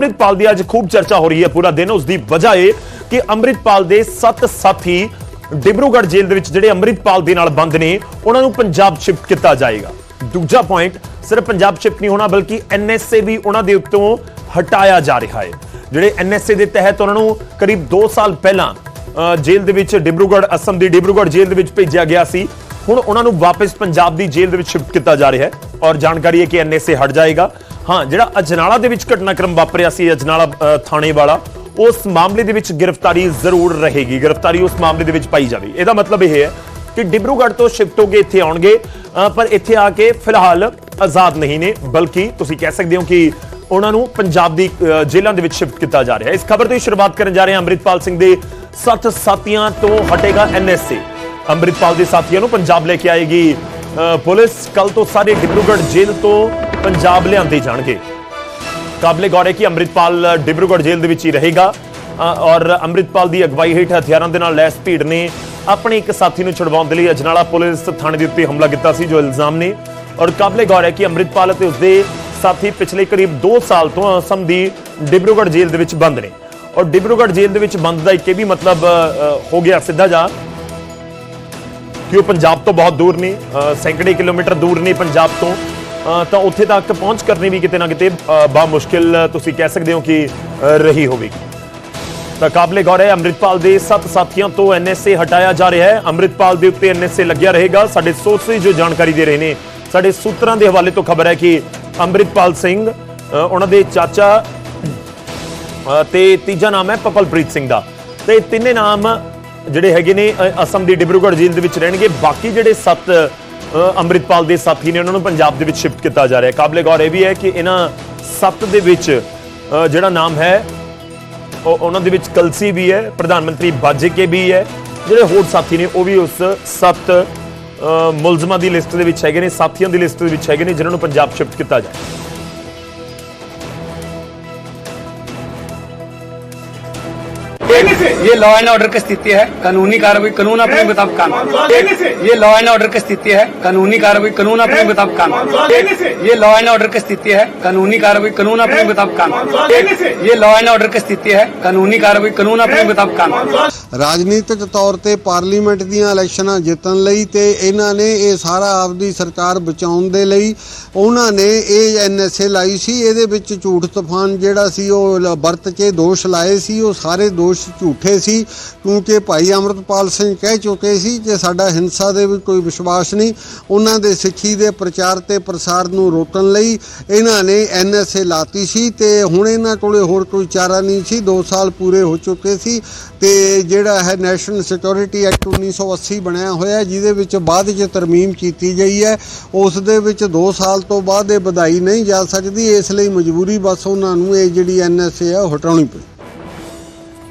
ਅੰਮ੍ਰਿਤਪਾਲ ਦੀ ਅੱਜ ਖੂਬ ਚਰਚਾ ਹੋ ਰਹੀ ਹੈ ਪੂਰਾ ਦਿਨ। ਉਸ ਦੀ ਵਜ੍ਹਾ ਇਹ ਕਿ ਅੰਮ੍ਰਿਤਪਾਲ ਦੇ ਸੱਤ ਸਾਥੀ ਡਿਬਰੂਗੜ੍ਹ ਜੇਲ੍ਹ ਦੇ ਵਿੱਚ ਜਿਹੜੇ ਅੰਮ੍ਰਿਤਪਾਲ ਦੇ ਨਾਲ ਬੰਦ ਨੇ ਉਹਨਾਂ ਨੂੰ ਪੰਜਾਬ ਸ਼ਿਫਟ ਕੀਤਾ ਜਾਏਗਾ। ਦੂਜਾ ਪੁਆਇੰਟ ਸਿਰਫ ਪੰਜਾਬ ਸ਼ਿਫਟ ਨਹੀਂ ਹੋਣਾ ਬਲਕਿ ਐਨਐਸਏ ਵੀ ਉਹਨਾਂ ਦੇ ਉੱਤੋਂ ਹਟਾਇਆ ਜਾ ਰਿਹਾ ਹੈ। ਜਿਹੜੇ ਐਨਐਸਏ ਦੇ ਤਹਿਤ ਉਹਨਾਂ ਨੂੰ ਕਰੀਬ 2 ਸਾਲ ਪਹਿਲਾਂ ਅ, ਜੇਲ੍ਹ ਦੇ ਵਿੱਚ ਡਿਬਰੂਗੜ੍ਹ ਅਸਮ ਦੀ ਡਿਬਰੂਗੜ੍ਹ ਜੇਲ੍ਹ ਦੇ ਵਿੱਚ ਭੇਜਿਆ ਗਿਆ ਸੀ। ਹੁਣ ਉਹਨਾਂ ਨੂੰ ਵਾਪਸ ਪੰਜਾਬ ਦੀ ਜੇਲ੍ਹ ਦੇ ਵਿੱਚ ਸ਼ਿਫਟ ਕੀਤਾ ਜਾ ਰਿਹਾ ਹੈ। ਔਰ ਜਾਣਕਾਰੀ ਹੈ ਕਿ ਐਨਐਸਏ ਹਟ ਜਾਏਗਾ। ਹਾਂ, ਜਿਹੜਾ ਅਜਨਾਲਾ ਦੇ ਵਿੱਚ ਘਟਨਾਕ੍ਰਮ ਵਾਪਰਿਆ ਸੀ, ਅਜਨਾਲਾ ਥਾਣੇ ਵਾਲਾ, ਉਸ ਮਾਮਲੇ ਦੇ ਵਿੱਚ ਗ੍ਰਿਫਤਾਰੀ ਜ਼ਰੂਰ ਰਹੇਗੀ। ਗ੍ਰਿਫਤਾਰੀ ਉਸ ਮਾਮਲੇ ਦੇ ਵਿੱਚ ਪਾਈ ਜਾਵੇ। ਇਹਦਾ ਮਤਲਬ ਇਹ ਹੈ ਕਿ ਡਿਬਰੂਗੜ੍ਹ ਤੋਂ ਸ਼ਿਫਟ ਹੋ ਕੇ ਇੱਥੇ ਆਉਣਗੇ ਪਰ ਇੱਥੇ ਆ ਕੇ ਫਿਲਹਾਲ ਆਜ਼ਾਦ ਨਹੀਂ ਨੇ, ਬਲਕਿ ਤੁਸੀਂ ਕਹਿ ਸਕਦੇ ਹੋ ਕਿ ਉਹਨਾਂ ਨੂੰ ਪੰਜਾਬ ਦੀ ਜੇਲ੍ਹਾਂ ਦੇ ਵਿੱਚ ਸ਼ਿਫਟ ਕੀਤਾ ਜਾ ਰਿਹਾ ਹੈ। ਇਸ ਖਬਰ ਤੋਂ ਸ਼ੁਰੂਆਤ ਕਰਨ ਜਾ ਰਹੇ ਹਾਂ ਅੰਮ੍ਰਿਤਪਾਲ ਸਿੰਘ ਦੇ ਸੱਤ ਸਾਥੀਆਂ ਤੋਂ ਹਟੇਗਾ ਐਨਐਸਏ ਅੰਮ੍ਰਿਤਪਾਲ ਦੇ ਸਾਥੀਆਂ ਨੂੰ ਪੰਜਾਬ ਲੈ ਕੇ ਆਏਗੀ ਪੁਲਿਸ ਕੱਲ ਤੋਂ ਸਾਰੇ ਡਿਬਰੂਗੜ੍ਹ ਜੇਲ੍ਹ ਤੋਂ ਪੰਜਾਬ ਲਿਆਂਦੇ ਜਾਣਗੇ। ਕਾਬਲੇ ਗੌਰ ਹੈ ਕਿ ਅੰਮ੍ਰਿਤਪਾਲ ਡਿਬਰੂਗੜ੍ਹ ਜੇਲ੍ਹ ਦੇ ਵਿੱਚ ਹੀ ਰਹੇਗਾ। ਔਰ ਅੰਮ੍ਰਿਤਪਾਲ ਦੀ ਅਗਵਾਈ ਹੇਠ ਹਥਿਆਰਾਂ ਦੇ ਨਾਲ ਲੈਸ ਭੀੜ ਨੇ ਆਪਣੇ ਇੱਕ ਸਾਥੀ ਨੂੰ ਛੁਡਵਾਉਣ ਦੇ ਲਈ ਅਜਨਾਲਾ ਪੁਲਿਸ ਥਾਣੇ ਦੇ ਉੱਤੇ ਹਮਲਾ ਕੀਤਾ ਸੀ, ਜੋ ਇਲਜ਼ਾਮ ਨੇ। ਔਰ ਕਾਬਲੇ ਗੌਰ ਹੈ ਕਿ ਅੰਮ੍ਰਿਤਪਾਲ ਅਤੇ ਉਸਦੇ ਸਾਥੀ ਪਿਛਲੇ ਕਰੀਬ 2 ਸਾਲ ਤੋਂ ਅਸਮ ਦੀ ਡਿਬਰੂਗੜ੍ਹ ਜੇਲ੍ਹ ਦੇ ਵਿੱਚ ਬੰਦ ਨੇ। ਔਰ ਡਿਬਰੂਗੜ੍ਹ ਜੇਲ੍ਹ ਦੇ ਵਿੱਚ ਬੰਦ ਦਾ ਇੱਕ ਇਹ ਵੀ ਮਤਲਬ ਹੋ ਗਿਆ ਸਿੱਧਾ ਜਾ। ਕਿ ਉਹ ਪੰਜਾਬ ਤੋਂ ਬਹੁਤ ਦੂਰ ਨੇ ਸੈਂਕੜੇ ਕਿਲੋਮੀਟਰ ਦੂਰ ਨੇ ਪੰਜਾਬ ਤੋਂ ਤਾਂ ਉੱਥੇ ਤੱਕ ਪਹੁੰਚ ਕਰਨੀ ਵੀ ਕਿਤੇ ਨਾ ਕਿਤੇ ਬਾ ਮੁਸ਼ਕਿਲ ਤੁਸੀਂ ਕਹਿ ਸਕਦੇ ਹੋ ਕਿ ਰਹੀ ਹੋਵੇਗੀ। ਤਾਂ ਕਾਬਲੇ ਗੌਰ ਹੈ ਅੰਮ੍ਰਿਤਪਾਲ ਦੇ ਸੱਤ ਸਾਥੀਆਂ ਤੋਂ ਐਨਐਸਏ ਹਟਾਇਆ ਜਾ ਰਿਹਾ ਹੈ। ਅੰਮ੍ਰਿਤਪਾਲ ਦੇ ਉੱਤੇ ਐਨਐਸਏ ਲੱਗਿਆ ਰਹੇਗਾ। ਸਾਡੇ ਸੋਰਸਸ ਜੋ ਜਾਣਕਾਰੀ ਦੇ ਰਹੇ ਨੇ ਸਾਡੇ ਸੂਤਰਾਂ ਦੇ ਹਵਾਲੇ ਤੋਂ ਖਬਰ ਹੈ ਕਿ ਅੰਮ੍ਰਿਤਪਾਲ ਸਿੰਘ ਉਹਨਾਂ ਦੇ ਚਾਚਾ ਅ, ਤੇ ਤੀਜਾ ਨਾਮ ਹੈ ਪਪਲਪ੍ਰੀਤ ਸਿੰਘ ਦਾ। ਤੇ ਤਿੰਨੇ ਨਾਮ ਜਿਹੜੇ ਹੈਗੇ ਨੇ ਅਸਮ ਦੀ ਡਿਬਰੂਗੜ੍ਹ ਜੇਲ੍ਹ ਦੇ ਵਿੱਚ ਰਹਿਣਗੇ। ਬਾਕੀ ਜਿਹੜੇ ਸੱਤ ਅੰਮ੍ਰਿਤਪਾਲ ਦੇ ਸਾਥੀ ਨੇ, ਉਹਨਾਂ ਨੂੰ ਪੰਜਾਬ ਦੇ ਵਿੱਚ ਸ਼ਿਫਟ ਕੀਤਾ ਜਾ ਰਿਹਾ। ਹੈ ਕਾਬਲੇ ਗੌਰ ਇਹ ਵੀ ਹੈ ਕਿ ਇਹਨਾਂ ਸੱਤ ਦੇ ਵਿੱਚ ਜਿਹੜਾ ਨਾਮ ਹੈ, ਉਹ ਉਹਨਾਂ ਦੇ ਵਿੱਚ ਕਲਸੀ ਵੀ ਹੈ, ਪ੍ਰਧਾਨ ਮੰਤਰੀ ਬਾਜੇਕੇ ਵੀ ਹੈ। ਜਿਹੜੇ ਹੋਰ ਸਾਥੀ ਨੇ, ਉਹ ਵੀ ਉਸ ਸੱਤ ਮੁਲਜ਼ਮਾਂ ਦੀ ਲਿਸਟ ਦੇ ਵਿੱਚ ਹੈਗੇ ਨੇ, ਸਾਥੀਆਂ ਦੀ ਲਿਸਟ ਦੇ ਵਿੱਚ ਹੈਗੇ ਨੇ, ਜਿਨ੍ਹਾਂ ਨੂੰ ਪੰਜਾਬ ਸ਼ਿਫਟ ਕੀਤਾ ਜਾਏ ये लॉ एंड ऑर्डर की स्थिति है कानूनी कार्रवाई कानून अपने मुताबिक कानून ये लॉ एंड ऑर्डर की स्थिति है कानूनी कार्रवाई कानून अपने मुताबिक कानून ये लॉ एंड ऑर्डर की स्थिति है कानूनी कार्रवाई कानून अपने मुताबिक कानून ये लॉ एंड ऑर्डर की स्थिति है कानूनी कार्रवाई कानून अपने मुताबिक कानून ਰਾਜਨੀਤਿਕ ਤੌਰ ਤੇ ਪਾਰਲੀਮੈਂਟ ਦੀਆਂ ਇਲੈਕਸ਼ਨਾਂ ਜਿੱਤਣ ਲਈ ਤੇ ਇਹਨਾਂ ਨੇ ਇਹ ਸਾਰਾ ਆਪਦੀ ਸਰਕਾਰ ਬਚਾਉਣ ਦੇ ਲਈ ਉਹਨਾਂ ਨੇ ਇਹ ਐਨਐਸਏ ਲਾਈ ਸੀ ਇਹਦੇ ਵਿੱਚ ਝੂਠ ਤੂਫਾਨ ਜਿਹੜਾ ਸੀ ਉਹ ਲ- ਵਰਤ ਕੇ ਦੋਸ਼ ਲਾਏ ਸੀ ਉਹ ਸਾਰੇ ਦੋਸ਼ ਝੂਠੇ ਸੀ ਕਿਉਂਕਿ ਭਾਈ ਅਮਰਤਪਾਲ ਸਿੰਘ ਕਹਿ ਚੁੱਕੇ ਸੀ ਕਿ ਸਾਡਾ ਹਿੰਸਾ ਦੇ ਵਿੱਚ ਕੋਈ ਵਿਸ਼ਵਾਸ ਨਹੀਂ। ਉਹਨਾਂ ਦੇ ਸਿੱਖੀ ਦੇ ਪ੍ਰਚਾਰ ਤੇ ਪ੍ਰਸਾਰ ਨੂੰ ਰੋਕਣ ਲਈ ਇਹਨਾਂ ਨੇ ਐਨਐਸਏ ਲਾਤੀ ਸੀ ਤੇ ਹੁਣ ਇਹਨਾਂ ਕੋਲੇ ਹੋਰ ਕੋਈ ਚਾਰਾ ਨਹੀਂ ਸੀ। 2 ਸਾਲ ਪੂਰੇ ਹੋ ਚੁੱਕੇ ਸੀ ਤੇ ਜਿਹੜਾ ਹੈ ਨੈਸ਼ਨਲ ਸਿਕਿਉਰਿਟੀ ਐਕਟ 1980 ਬਣਿਆ ਹੋਇਆ ਜਿਹਦੇ ਵਿੱਚ ਬਾਅਦ ਵਿੱਚ ਤਰਮੀਮ ਕੀਤੀ ਗਈ ਹੈ। ਉਸ ਦੇ ਵਿੱਚ 2 ਸਾਲ ਤੋਂ ਬਾਅਦ ਇਹ ਵਧਾਈ ਨਹੀਂ ਜਾ ਸਕਦੀ, ਇਸ ਲਈ ਮਜਬੂਰੀ ਬਸ ਉਹਨਾਂ ਨੂੰ ਇਹ ਜਿਹੜੀ ਐਨਐਸਏ ਹੈ ਉਹ ਹਟਾਉਣੀ ਪਈ।